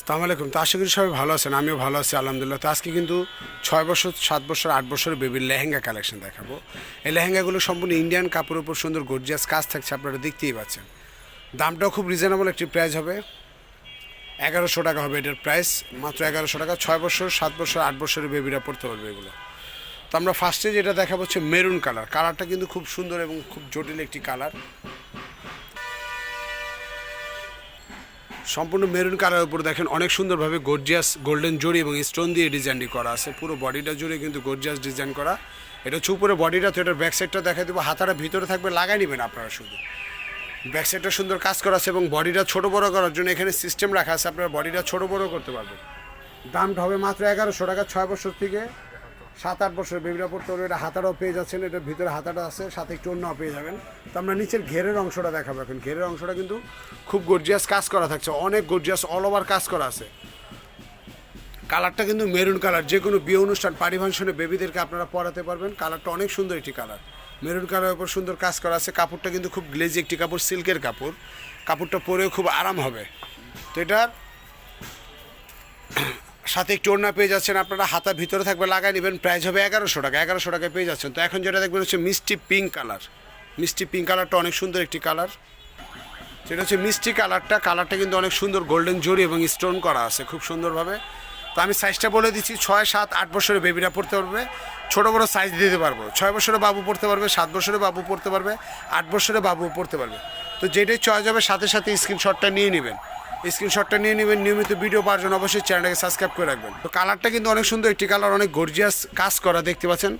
সালাম আলাইকুম। তো আশা করি সবাই ভালো আছেন, আমিও ভালো আছি, আলহামদুলিল্লাহ। তো আজকে কিন্তু ছয় বছর, সাত বছর, আট বছরের বেবির লেহেঙ্গা কালেকশন দেখাবো। এই লেহেঙ্গাগুলো সম্পূর্ণ ইন্ডিয়ান কাপড়ের উপর সুন্দর গর্জিয়াস কাজ থাকছে, আপনারা দেখতেই পাচ্ছেন। দামটাও খুব রিজনেবল একটি প্রাইস হবে। এগারোশো টাকা হবে এটার প্রাইস মাত্র এগারোশো টাকা। ছয় বছর, সাত বছর, আট বছরের বেবিরা পড়তে পারবে এগুলো। তো আমরা ফার্স্টে যেটা দেখাবো হচ্ছে মেরুন কালার কালারটা কিন্তু খুব সুন্দর এবং খুব জটিল একটি কালার সম্পূর্ণ মেরুন কালারের উপর দেখেন অনেক সুন্দরভাবে গর্জিয়াস গোল্ডেন জড়ি এবং স্টোন দিয়ে ডিজাইনটি করা আছে। পুরো বডিটা জুড়ে কিন্তু গর্জিয়াস ডিজাইন করা। এটা হচ্ছে উপরে বডিটা তো এটার ব্যাক সাইডটা দেখা দেবো। হাতাটা ভিতরে থাকবে, লাগাই নেবেন আপনারা শুধু। ব্যাক সাইডটা সুন্দর কাজ করা আছে এবং বডিটা ছোটো বড়ো করার জন্য এখানে সিস্টেম রাখা আছে। আপনারা বডিটা ছোটো বড়ো করতে পারবেন। দামটা হবে মাত্র এগারোশো টাকা ছয় বছর থেকে। সাত আট বছর বেবিরা পড়তে পারবে, এটা হাতাটাও পেয়ে যাচ্ছেন, এটার ভিতরে হাতাটা আছে, সাথে একটু অন্যও পেয়ে যাবেন। তো আমরা নিচের ঘেরের অংশটা দেখাবো এখন। ঘেরের অংশটা কিন্তু খুব গর্জিয়াস কাজ করা থাকছে, অনেক গর্জিয়াস অল ওভার কাজ করা আছে। কালারটা কিন্তু মেরুন কালার যে কোনো বিয়ে অনুষ্ঠান পারি ফাংশনে বেবিদেরকে আপনারা পরাতে পারবেন। কালারটা অনেক সুন্দর একটি কালার। মেরুন কালারের উপর সুন্দর কাজ করা আছে। কাপড়টা কিন্তু খুব গ্লেজি একটি কাপড় সিল্কের কাপড়। কাপড়টা পরেও খুব আরাম হবে। তো এটার সাথে একটু ওড়না পেয়ে যাচ্ছেন, আপনারা হাতা ভিতরে থাকবে লাগাই নেবেন প্রাইস হবে এগারোশো টাকা, এগারোশো টাকায় পেয়ে যাচ্ছেন। তো এখন যেটা দেখবেন হচ্ছে মিষ্টি পিঙ্ক কালার মিষ্টি পিঙ্ক কালারটা অনেক সুন্দর একটি কালার সেটা হচ্ছে মিষ্টি কালারটা কালারটা কিন্তু অনেক সুন্দর গোল্ডেন জরি এবং স্টোন করা আছে খুব সুন্দরভাবে। তো আমি সাইজটা বলে দিচ্ছি, ছয়, সাত, আট বছরের বেবিরা পড়তে পারবে। ছোটো, বড়ো সাইজ দিতে পারব। ছয় বছরে বাবু পড়তে পারবে, সাত বছরে বাবু পড়তে পারবে, আট বছরে বাবু পড়তে পারবে। তো যেটাই চয়েস হবে, সাথে সাথে স্ক্রিনশটটা নিয়ে নেবেন। স্ক্রিনশটটা নিয়ে নেবেন, নিয়মিত ভিডিও পাওয়ার জন্য অবশ্যই চ্যানেলটাকে সাবস্ক্রাইব করে রাখবেন। তো কালারটা কিন্তু অনেক সুন্দর, একটি কালার অনেক গর্জিয়াস কাজ করা দেখতে পাচ্ছেন।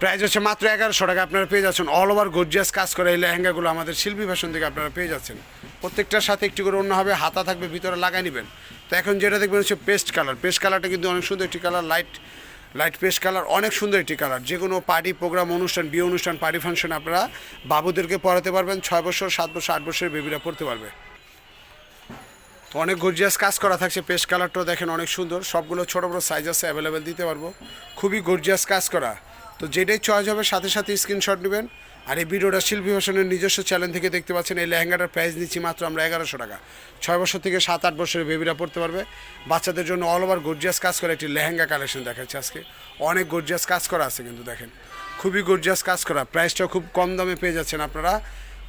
প্রাইস হচ্ছে মাত্র এগারোশো টাকা, আপনারা পেয়ে যাচ্ছেন অল ওভার গর্জিয়াস কাজ করে এই লেহেঙ্গাগুলো আমাদের শিল্পী ফ্যাশন থেকে আপনারা পেয়ে যাচ্ছেন। প্রত্যেকটার সাথে একটি করে অন্য হবে, হাতা থাকবে, ভিতরে লাগাই নেবেন। তো এখন যেটা দেখবেন হচ্ছে পেস্ট কালার পেস্ট কালারটা কিন্তু অনেক সুন্দর একটি colour light light paste colour অনেক সুন্দর একটি কালার যে কোনো পার্টি প্রোগ্রাম অনুষ্ঠান, বিয়ে অনুষ্ঠান পার্টি ফাংশন আপনারা বাবুদেরকে পড়াতে পারবেন, ছয় বছর, সাত বছর, আট বছরের বেবিরা পড়তে পারবে। তো অনেক গর্জিয়াস কাজ করা থাকছে। পেস্ট কালারটাও দেখেন অনেক সুন্দর। সবগুলো ছোটো বড়ো সাইজ আছে অ্যাভেলেবেল দিতে পারব। খুবই গর্জিয়াস কাজ করা। তো যেটাই চয়েস হবে, সাথে সাথে স্ক্রিনশট নেবেন। আর এই ভিডিওটা শিল্পী ফ্যাশনের নিজস্ব চ্যানেল থেকে দেখতে পাচ্ছেন। এই লেহেঙ্গাটার প্রাইস নিচ্ছি মাত্র আমরা এগারোশো টাকা। ছয় বছর থেকে সাত আট বছরের বেবিরা পড়তে পারবে। বাচ্চাদের জন্য অল ওভার গর্জিয়াস কাজ করে একটি লেহেঙ্গা কালেকশন দেখাচ্ছে আজকে। অনেক গর্জিয়াস কাজ করা আছে কিন্তু দেখেন। খুবই গর্জিয়াস কাজ করা। প্রাইসটাও খুব কম দামে পেয়ে যাচ্ছেন আপনারা।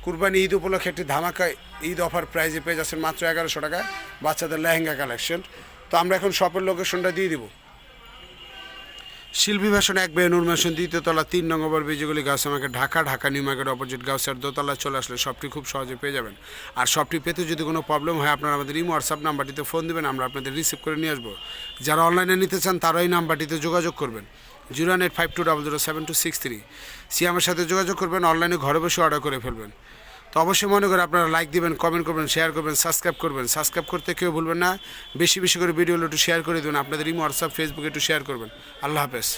কুরবানি ঈদ উপলক্ষে একটি ধামাকা ঈদ অফার প্রাইজে পেয়ে যাচ্ছেন মাত্র এগারোশো টাকায় বাচ্চাদের লেহেঙ্গা কালেকশন। তো আমরা এখন শপের লোকেশনটা দিয়ে দিব। শিল্পী ভাষণ এক বে নূর মেশন দ্বিতীয় তলা তিন নম্বর বিজয়গুলি গাছ আমাকে Dhaka Dhaka, New Market, opposite গাউসের দোতলা চলে আসলে সবটি খুব সহজে পেয়ে যাবেন। আর সবটি পেতে যদি কোনো প্রবলেম হয়, আপনারা আমাদের ইমো, হোয়াটসঅ্যাপ নাম্বারটিতে ফোন দেবেন, আমরা আপনাদের রিসিভ করে নিয়ে আসব। যারা অনলাইনে নিতে চান, তারা এই নাম্বারটিতে যোগাযোগ করবেন। Zero one eight five two double zero seven two six three. সিএমের সাথে যোগাযোগ করবেন, অনলাইনে ঘরে বসে অর্ডার করে ফেলবেন। তো অবশ্যই মনে করে আপনারা লাইক দিবেন কমেন্ট করবেন শেয়ার করবেন সাবস্ক্রাইব করবেন। সাবস্ক্রাইব করতে কেউ ভুলবেন না। বেশি বেশি করে ভিডিওগুলো একটু শেয়ার করে দেবেন। আপনাদের ইমো হোয়াটসঅ্যাপ ফেসবুকে একটু শেয়ার করবেন। আল্লাহ হাফেজ।